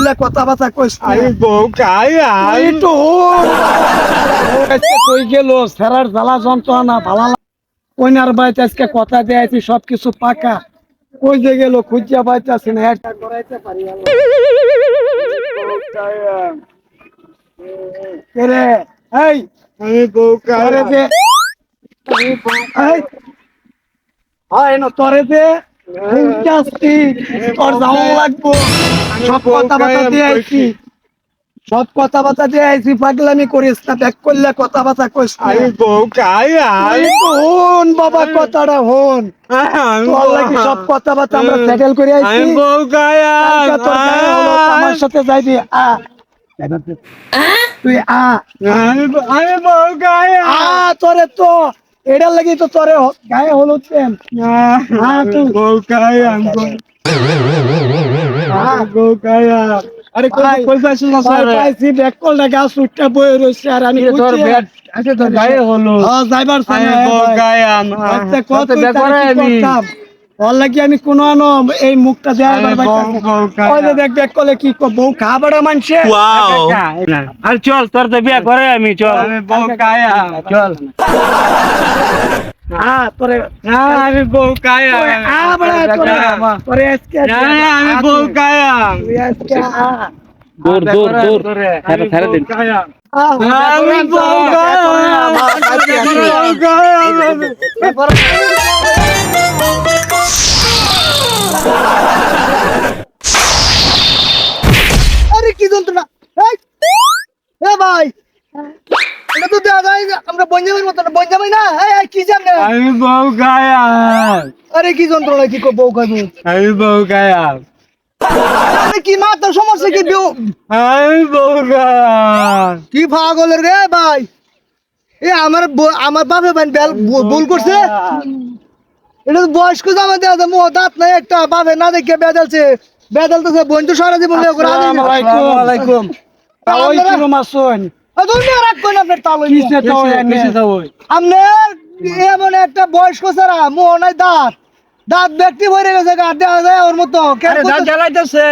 করলে কথা বাতা কইস। আমি বউ একটু হন। আজকে কই গেল? সেরার জ্বালা যন্ত্রণা ভালা কইনার বাইতে আজকে কথা দিয়েছি সবকিছু পাকা। কই যে গেল? খুঁজিয়া পাইতেছি না। একটা করাইতে পারি আল্লাহ। কে রে? এই। আমি বউ তরে দে। এই। হয় না তরে দে। যাচ্ছি তোর যাওয়া লাগবো। সব কথাবার্তা দিয়ে আইছি। সব কথাবার্তা দিয়ে আইছি পাগলামি করিস না দেখ করলে কথাবার্তা কইস বউ তো হন বাবা কথাটা হন আমি সব কথাবার্তা আমরা সেটেল করে আইছি। বউ আমার সাথে যাইবি আ। তুই আ। আমি বউ আ তোরে তো এটার লাগি তো তোরে গায়ে হলুদ হ্যাঁ, তুই- বউ। আমি আরে কই পাইছিস না স্যার? পাইছি ব্যাক কলটা গাছ উঠটা বয়ে রয়েছে আর আমি তোর ব্যাট আছে তোর গায়ে হলো হ্যাঁ, যাইবার আমি সময়, বউ ভাই। খাই আমি আচ্ছা, কত করতাম? ওর লাগি আমি কোনো আনো এই মুখটা দেওয়ার আমি বার বউ পাইতাছি না। বউ খাই ওই যে দেখ ব্যাক কলে কি বউ খাবারে মানছে? আর চল তোর তো বিয়া করে আমি চল। আমি বউ খাই চল। হ্যাঁ তোরে আমি বউ খাই তোরে আ বড়া, তোরে তোরে আজকে আমি বউ খাই তুই আজকে আ। দূর দূর দূর ছেড়ে ছেড়ে দিন আ, আমি বউ খাই বঞ্জামের না এই, কি জানে? আমি বউ খাই আরে কি যন্ত্রণা কি কো বউ খাব আমি বউ খাই আরে কি মাথার সমস্যা কি বিউ? আমি বউ খাই কি পাগলের রে ভাই? এ আমার আমার বাপে ভাই বেল ভুল করছে? এটা তো বয়স্ক জামা দেওয়া মোহ দাঁত নাই একটা বাপে না দেখে বেদালছে বেদালতেছে বোন তো সারা জীবন। আসসালামু আলাইকুম। ওই কি রমাসন এমন একটা বয়স্ক ছাড়া দাঁত। দাঁত ব্যক্তি ভরে গেছে গা দেওয়া যায় ওর মতো। কেন দাঁত জ্বালাইতেছে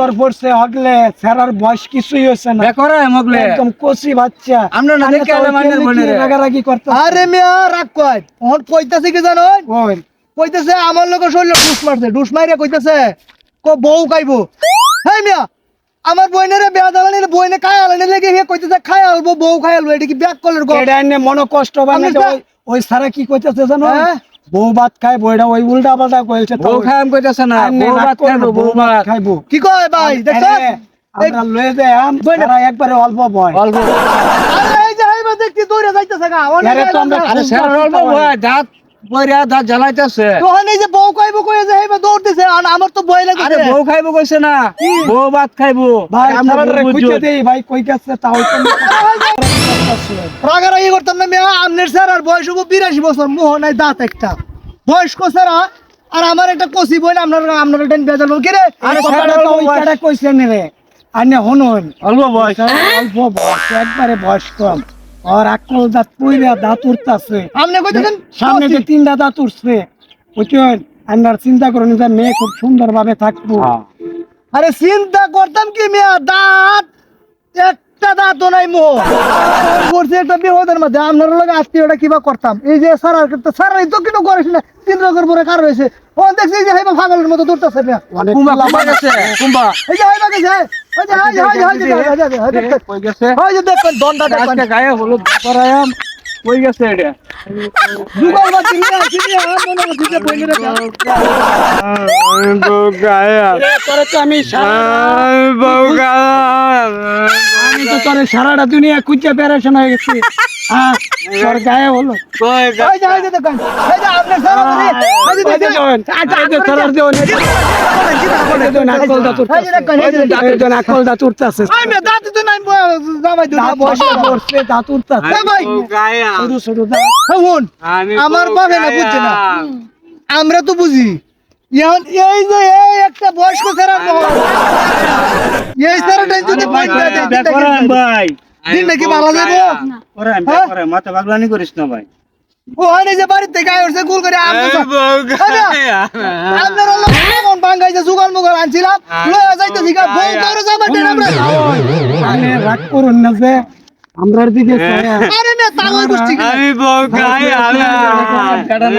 তোর পড়ছে হগলে ফেরার বয়স কিছুই হচ্ছে না। একদম কচি বাচ্চা। আমরা না দেখে এলে মানের বনে রাগারাগি করতে আরে মিয়া রাগ কয় ওর কইতাছে কি জানো? ওই কইতাছে আমার লোক শরীরে ডুস মারছে ডুস মাইরে কইতাছে কো বউ খাইবো। হেই মিয়া আমার বইনের বেয়া দালানি বইনে খাই আলানি লেগে হে কইতেছে খাই আলবো বউ খাই আলবো এটা কি ব্যাক কলের গো এটা এনে মনে কষ্ট বানে তো- ওই সারা কি কইতেছে জানো? হ্যাঁ? বউ ভাত খায় বইটা ওই উল্টা পাল্টা কইছে বউ খাম কইতাছে না বউ ভাত খাইবো বউ ভাত খাইবো। কি কয় ভাই দেখছ আমরা লয়ে যাই আম সারা একবারে অল্প বয় অল্প আরে এই যে এইবার দেখছি দৌড়ে যাইতেছে গা আরে তো আমরা আরে স্যার অল্প ভয় দাঁত পয়রা দাঁত জ্বালাইতেছে। তখন এই যে বউ খাইবো কই যে এইবার দৌড়তেছে আর আমার তো ভয় আরে লাগছে বউ খাইবো কইছে না বউ ভাত খাইবো। ভাই আমরা কইতে দেই ভাই কই গেছে তাও রাগারাগি করতাম না মেয়া আমনের স্যার আর বয়স হব বিরাশি বছর মোহ নাই দাঁত একটা। বয়স্ক স্যারা আর আমার একটা কষি বই না আপনার আপনার বেজাল কে রে আরে সারা নে হনুন অল্প বয়স। অল্প বয়স একবারে বয়স কম। আর আকল দাঁত পুইরা দাঁত উঠতাছে। আপনি কইতেছেন সামনে যে। তিনটা দাঁত উঠছে বুঝছেন আপনার চিন্তা করুন যে মেয়ে খুব সুন্দর ভাবে থাকব আরে চিন্তা করতাম কি মেয়া দাঁত একটা দাঁতও নাই মোহ করছি একটা বিপদের মধ্যে আপনার আত্মীয়টা কিবা করতাম। এই যে স্যার এই তো কিন্তু করিস না তিন রকমের পরে কার রয়েছে। ও দেখছি যে হাইবা পাগলের মতো দৌড়তেছে মেয়া। কুম্বা কুম্বা কুম্বা। এই যে হাইবা গেছে আমি তো আমি সারা- আমি বউ খাই আমি তো তোরে সারাটা দুনিয়া খুঁজে প্যারেশন হয়ে গেছি তোর গায়ে হলো স্যার আমার বউ বাপে না বুঝছে না আমরা তো বুঝি এই যে এই একটা বয়স্ক স্যার এই যদি করাম ভাই দিন নাকি ভালো যাব করাম হ্যাঁ? করাম মাথা পাগলানি করিস না ভাই ও হয়নি যে বাড়ির থেকে আয় উঠছে গুল করে আমি আপনার হলো কেমন বাঙ্গাইছে সুগার মুগার আনছিলাম লয়ে যাইতেছি গা বউ করে যাবেন আমরা মানে রাগ করুন না যে আমরার দিকে আরে না তাগল গুষ্টি আমি বউ বউকায়া আমি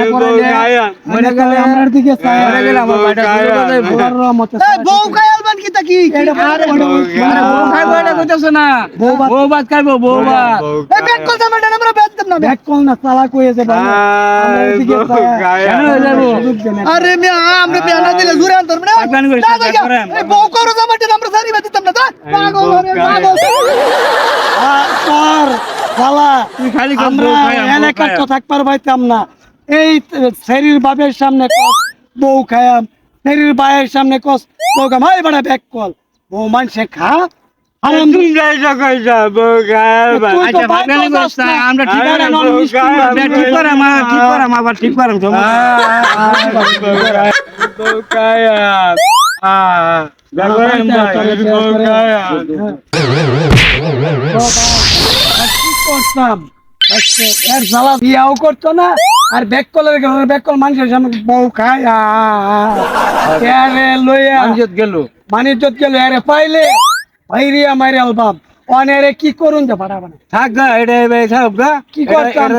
বউ বউকায়া মনে গেলে আমরার দিকে চায়া। মরে গেলে আমার এই বউ খায়ালবান কি কইতাছ না? বউ ভাত- খাইবো বউ ভাত। এই কল জামাটা আমরা বেদ দেব না ব্যাক কল না চালাক হয়ে যাবে আমরার দিকে চায়া। কেন যাব সুযোগ দেন না। আরে মিয়া আমরা বিয়ানা দিলে জুরে আনতাম না। পাগলামি করিস না, না, যাইগা। করেন। এই বউ করে জামাটা আমরা সারি দিতাম না তা পাগল পাগল। আর শালা, তুই খালি আমরা বউ খাইয়াম, বউ এলাকার তো থাকবার পাইতাম না। এই শরীর বাপের সামনে বউ খায়াম শরীর বায়ের সামনে কস খাম হাই বড় ব্যাক কল বউ মানুষে খা আচ্ছা। আমরা আমার আমার করতাম এর জ্বালা বিয়াও করতো না? আর ব্যাক কলের কারণে ব্যাক কল মানুষের সামনে বউ খায় আ, আ, আ। এরে লইয়া আঞ্জত গেল। মানিজ্জত গেল এরে পাইলে ভাইরিয়া মাইরে আলবাম অনেরে কি করুন যে ভাড়া বানা থাক গা এটা এবার থাক গা। কি করতাম,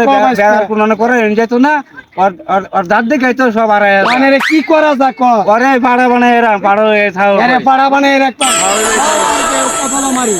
কোনো করে যেত না। আর আর- আর দাঁত দেখে তো সব আর অনেরে কি করা যা কর করে পাড়া বানায় এরা পাড়ো এ থাও। এরে পাড়া বানাই রাখতাম কথা মারি